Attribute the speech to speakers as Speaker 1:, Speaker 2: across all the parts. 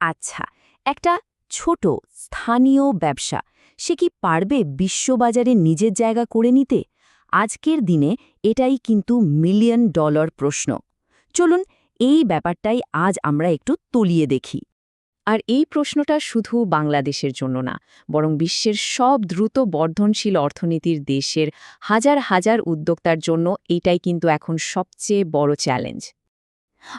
Speaker 1: আচ্ছা একটা ছোট স্থানীয় ব্যবসা, সে কি পারবে বিশ্ববাজারে নিজের জায়গা করে নিতে? আজকের দিনে এটাই কিন্তু মিলিয়ন ডলার প্রশ্ন। চলুন এই ব্যাপারটাই আজ আমরা একটু তলিয়ে দেখি। আর এই প্রশ্নটা শুধু বাংলাদেশের জন্য না, বরং বিশ্বের সব দ্রুত বর্ধনশীল অর্থনীতির দেশের হাজার হাজার উদ্যোক্তার জন্য এটাই কিন্তু এখন সবচেয়ে বড় চ্যালেঞ্জ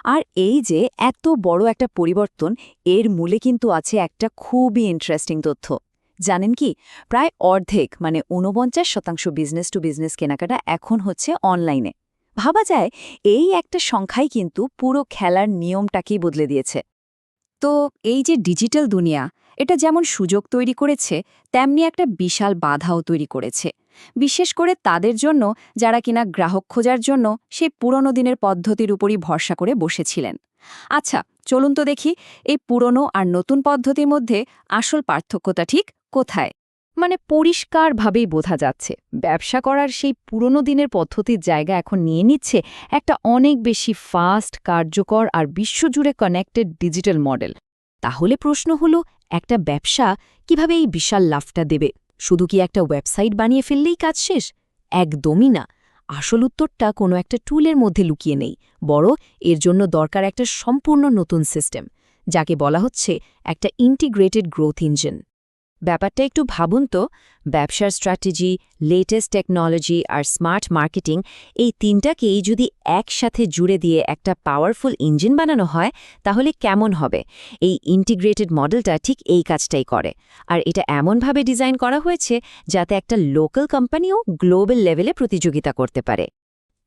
Speaker 1: আর এই যে এত বড় একটা পরিবর্তন, এর মূলে কিন্তু আছে একটা খুবই ইন্টারেস্টিং তথ্য। জানেন কি? প্রায় অর্ধেক মানে ঊনপঞ্চাশ শতাংশ বিজনেস টু বিজনেস কেনাকাটা এখন হচ্ছে অনলাইনে ভাবা যায়, এই একটা সংখ্যাই কিন্তু পুরো খেলার নিয়মটাকেই বদলে দিয়েছে। তো এই যে ডিজিটাল দুনিয়া এটা যেমন সুযোগ তৈরি করেছে, তেমনি একটা বিশাল বাধাও তৈরি করেছে। বিশেষ করে তাদের জন্য, যারা কিনা গ্রাহক খোঁজার জন্য সেই পুরনো দিনের পদ্ধতির উপরই ভরসা করে বসেছিলেন। আচ্ছা চলুন তো দেখি, এই পুরনো আর নতুন পদ্ধতির মধ্যে আসল পার্থক্যটা ঠিক কোথায়? মানে পরিষ্কারভাবেই বোঝা যাচ্ছে, ব্যবসা করার সেই পুরনো দিনের পদ্ধতির জায়গা এখন নিয়ে নিচ্ছে একটা অনেক বেশি ফাস্ট, কার্যকর আর বিশ্বজুড়ে কানেক্টেড ডিজিটাল মডেল তাহলে প্রশ্ন হল, একটা ব্যবসা কীভাবে এই বিশাল লাভটা দেবে? শুধু কি একটা ওয়েবসাইট বানিয়ে ফেললেই কাজ শেষ? একদমই না। আসল উত্তরটা কোনো একটা টুলের মধ্যে লুকিয়ে নেই। বড় এর জন্য দরকার একটা সম্পূর্ণ নতুন সিস্টেম, যাকে বলা হচ্ছে একটা ইন্টিগ্রেটেড গ্রোথ ইঞ্জিন। ব্যাপারটা একটু ভাবুন তো। ব্যবসার স্ট্র্যাটেজি লেটেস্ট টেকনোলজি আর স্মার্ট মার্কেটিং এই তিনটাকেই যদি একসাথে জুড়ে দিয়ে একটা পাওয়ারফুল ইঞ্জিন বানানো হয়, তাহলে কেমন হবে? এই ইন্টিগ্রেটেড মডেলটা ঠিক এই কাজটাই করে। আর এটা এমনভাবে ডিজাইন করা হয়েছে যাতে একটা লোকাল কোম্পানিও গ্লোবাল লেভেলে প্রতিযোগিতা করতে পারে।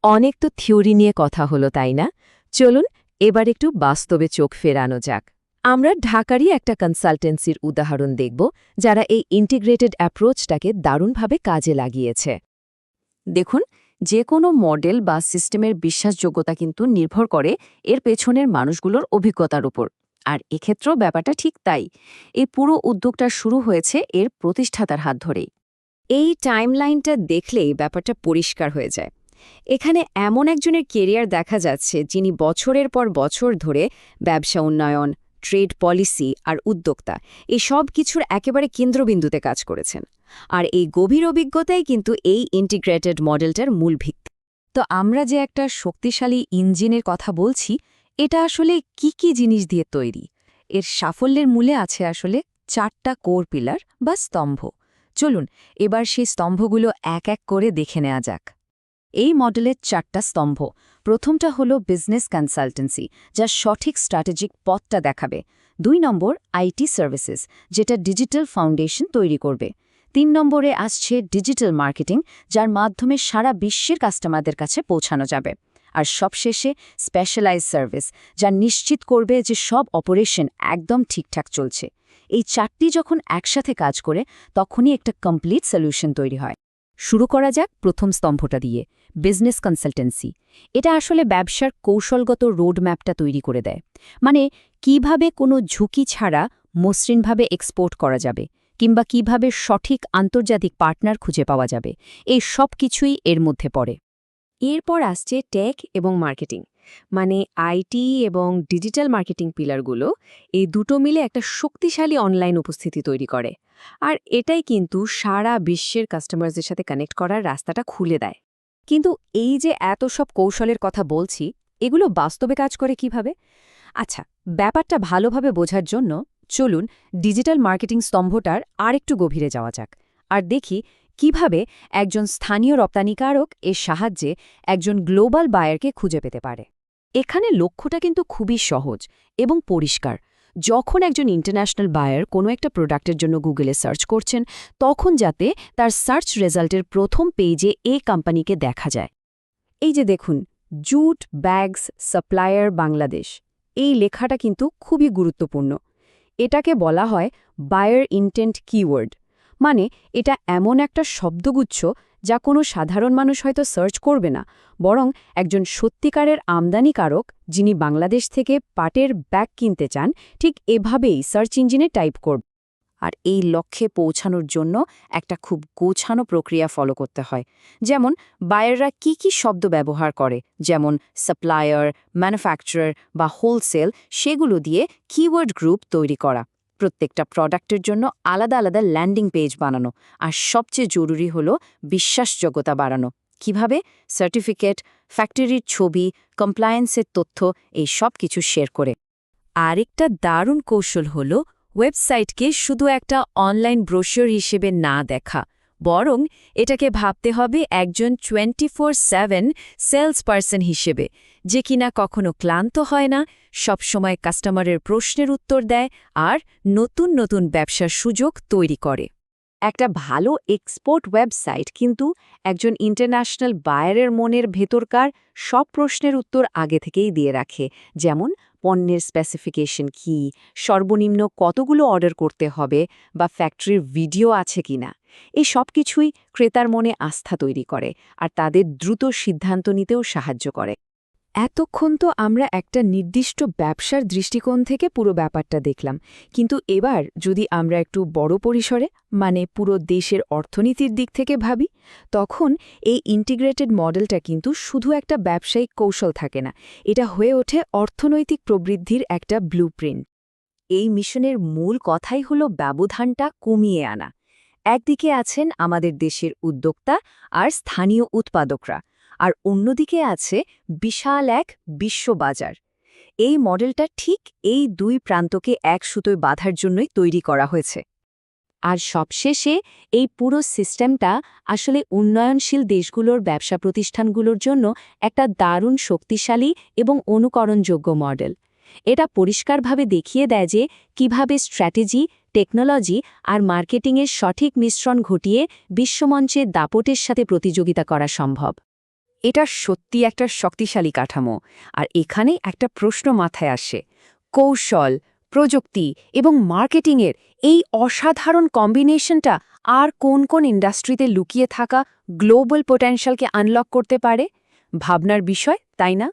Speaker 1: অনেক তো থিওরি নিয়ে কথা হলো, তাই না? চলুন এবার একটু বাস্তবে চোখ ফেরানো যাক। আমরা ঢাকারই একটা কনসালটেন্সির উদাহরণ দেখব, যারা এই ইন্টিগ্রেটেড অ্যাপ্রোচটাকে দারুণভাবে কাজে লাগিয়েছে। দেখুন যে কোনো মডেল বা সিস্টেমের বিশ্বাসযোগ্যতা কিন্তু নির্ভর করে এর পেছনের মানুষগুলোর অভিজ্ঞতার উপর। আর এক্ষেত্রেও ব্যাপারটা ঠিক তাই। এই পুরো উদ্যোগটা শুরু হয়েছে এর প্রতিষ্ঠাতার হাত ধরেই। এই টাইমলাইনটা দেখলেই ব্যাপারটা পরিষ্কার হয়ে যায়। এখানে এমন একজনের কেরিয়ার দেখা যাচ্ছে, যিনি বছরের পর বছর ধরে ব্যবসা উন্নয়ন ট্রেড পলিসি আর উদ্যোক্তা, এই সব কিছুর একেবারে কেন্দ্রবিন্দুতে কাজ করেছেন। আর এই গভীর অভিজ্ঞতাই কিন্তু এই ইন্টিগ্রেটেড মডেলটার মূল ভিত্তি। তো আমরা যে একটা শক্তিশালী ইঞ্জিনের কথা বলছি, এটা আসলে কি কি জিনিস দিয়ে তৈরি? এর সাফল্যের মূলে আছে আসলে চারটা কোর পিলার বা স্তম্ভ। চলুন, এবার সেই স্তম্ভগুলো এক এক করে দেখে নেওয়া যাক। এই মডেলের চারটা স্তম্ভ প্রথমটা হলো বিজনেস কনসালটেন্সি যা সঠিক স্ট্র্যাটেজিক পথটা দেখাবে। দুই নম্বর আইটি সার্ভিসেস যেটা ডিজিটাল ফাউন্ডেশন তৈরি করবে। তিন নম্বরে আসছে ডিজিটাল মার্কেটিং যার মাধ্যমে সারা বিশ্বের কাস্টমারদের কাছে পৌঁছানো যাবে। আর সবশেষে স্পেশালাইজ সার্ভিস যা নিশ্চিত করবে যে সব অপারেশন একদম ঠিকঠাক চলছে। এই চারটি যখন একসাথে কাজ করে, তখনই একটা কমপ্লিট সলিউশন তৈরি হয়। শুরু করা যাক প্রথম স্তম্ভটা দিয়ে। বিজনেস কনসালটেন্সি এটা আসলে ব্যবসার কৌশলগত রোডম্যাপটা তৈরি করে দেয়। মানে কীভাবে কোনো ঝুঁকি ছাড়া মসৃণভাবে এক্সপোর্ট করা যাবে, কিংবা কীভাবে সঠিক আন্তর্জাতিক পার্টনার খুঁজে পাওয়া যাবে, এই সব কিছুই এর মধ্যে পড়ে। এরপর আসছে টেক এবং মার্কেটিং মানে আইটি এবং ডিজিটাল মার্কেটিং পিলারগুলো এই দুটো মিলে একটা শক্তিশালী অনলাইন উপস্থিতি তৈরি করে। আর এটাই কিন্তু সারা বিশ্বের কাস্টমারদের সাথে কানেক্ট করার রাস্তাটা খুলে দেয়। কিন্তু এই যে এত সব কৌশলের কথা বলছি, এগুলো বাস্তবে কাজ করে কীভাবে? আচ্ছা ব্যাপারটা ভালোভাবে বোঝার জন্য চলুন ডিজিটাল মার্কেটিং স্তম্ভটার আরেকটু গভীরে যাওয়া যাক। আর দেখি কীভাবে একজন স্থানীয় রপ্তানিকারক এর সাহায্যে একজন গ্লোবাল বায়ারকে খুঁজে পেতে পারে। এখানে লক্ষ্যটা কিন্তু খুবই সহজ এবং পরিষ্কার। যখন একজন ইন্টারন্যাশনাল বায়ার কোনো একটা প্রোডাক্টের জন্য গুগলে সার্চ করছেন, তখন যাতে তার সার্চ রেজাল্টের প্রথম পেজে এ কোম্পানিকে দেখা যায়। এই যে দেখুন জুট ব্যাগস সাপ্লায়ার বাংলাদেশ এই লেখাটা কিন্তু খুবই গুরুত্বপূর্ণ। এটাকে বলা হয় বায়ার ইন্টেন্ট কিওয়ার্ড মানে এটা এমন একটা শব্দগুচ্ছ যা কোনো সাধারণ মানুষ হয়তো সার্চ করবে না, বরং একজন সত্যিকারের আমদানিকারক যিনি বাংলাদেশ থেকে পাটের ব্যাগ কিনতে চান, ঠিক এভাবেই সার্চ ইঞ্জিনে টাইপ করবে। আর এই লক্ষ্যে পৌঁছানোর জন্য একটা খুব গোছানো প্রক্রিয়া ফলো করতে হয়। যেমন, বায়াররা কি কি শব্দ ব্যবহার করে? যেমন, সাপ্লায়ার, ম্যানুফ্যাকচারার বা হোলসেল, সেগুলো দিয়ে কিওয়ার্ড গ্রুপ তৈরি করা। প্রত্যেকটা প্রোডাক্টের জন্য আলাদা আলাদা ল্যান্ডিং পেজ বানানো। আর সবচেয়ে জরুরি হল বিশ্বাসযোগ্যতা বাড়ানো। কীভাবে? সার্টিফিকেট, ফ্যাক্টরির ছবি, কমপ্লায়েন্সের তথ্য, এই সব কিছু শেয়ার করে। আরেকটা দারুণ কৌশল হল ওয়েবসাইটকে শুধু একটা অনলাইন ব্রোশিওর হিসেবে না দেখা। বরং এটাকে ভাবতে হবে একজন twenty four seven sales person হিসেবে, যে কিনা কখনো ক্লান্ত হয় না, সবসময় কাস্টমারের প্রশ্নের উত্তর দেয় আর নতুন নতুন ব্যবসার সুযোগ তৈরি করে। একটা ভালো এক্সপোর্ট ওয়েবসাইট কিন্তু একজন ইন্টারন্যাশনাল বায়ারের মনের ভেতরকার সব প্রশ্নের উত্তর আগে থেকেই দিয়ে রাখে, যেমন পণ্যের স্পেসিফিকেশন কি? সর্বনিম্ন কতগুলো অর্ডার করতে হবে? বা ফ্যাক্টরির ভিডিও আছে কিনা? এই সব কিছুই ক্রেতার মনে আস্থা তৈরি করে আর তাদের দ্রুত সিদ্ধান্ত নিতেও সাহায্য করে।
Speaker 2: এতক্ষণ তো আমরা একটা নির্দিষ্ট ব্যবসার দৃষ্টিকোণ থেকে পুরো ব্যাপারটা দেখলাম, কিন্তু এবার যদি আমরা একটু বড় পরিসরে মানে পুরো দেশের অর্থনীতির দিক থেকে ভাবি, তখন এই ইন্টিগ্রেটেড মডেলটা কিন্তু শুধু একটা ব্যবসায়িক কৌশল থাকে না, এটা হয়ে ওঠে অর্থনৈতিক প্রবৃদ্ধির একটা ব্লুপ্রিন্ট
Speaker 1: এই মিশনের মূল কথাই হল ব্যবধানটা কমিয়ে আনা। একদিকে আছেন আমাদের দেশের উদ্যোক্তা আর স্থানীয় উৎপাদকরা। আর অন্যদিকে আছে বিশাল এক বিশ্ববাজার। এই মডেলটা ঠিক এই দুই প্রান্তকে এক সুতোয় বাঁধার জন্যই তৈরি করা হয়েছে। আর সবশেষে এই পুরো সিস্টেমটা আসলে উন্নয়নশীল দেশগুলোর ব্যবসা প্রতিষ্ঠানগুলোর জন্য একটা দারুণ শক্তিশালী এবং অনুকরণযোগ্য মডেল। এটা পরিষ্কারভাবে দেখিয়ে দেয় যে কীভাবে স্ট্র্যাটেজি, টেকনোলজি আর মার্কেটিংয়ের সঠিক মিশ্রণ ঘটিয়ে বিশ্বমঞ্চে দাপটের সাথে প্রতিযোগিতা করা সম্ভব। এটা সত্যি একটা শক্তিশালী কাঠামো। আর এখানে একটা প্রশ্ন মাথায় আসে। কৌশল, প্রযুক্তি এবং মার্কেটিংয়ের এই অসাধারণ কম্বিনেশনটা আর কোন কোন ইন্ডাস্ট্রিতে লুকিয়ে থাকা গ্লোবাল পোটেনশিয়ালকে আনলক করতে পারে? ভাবনার বিষয়, তাই না?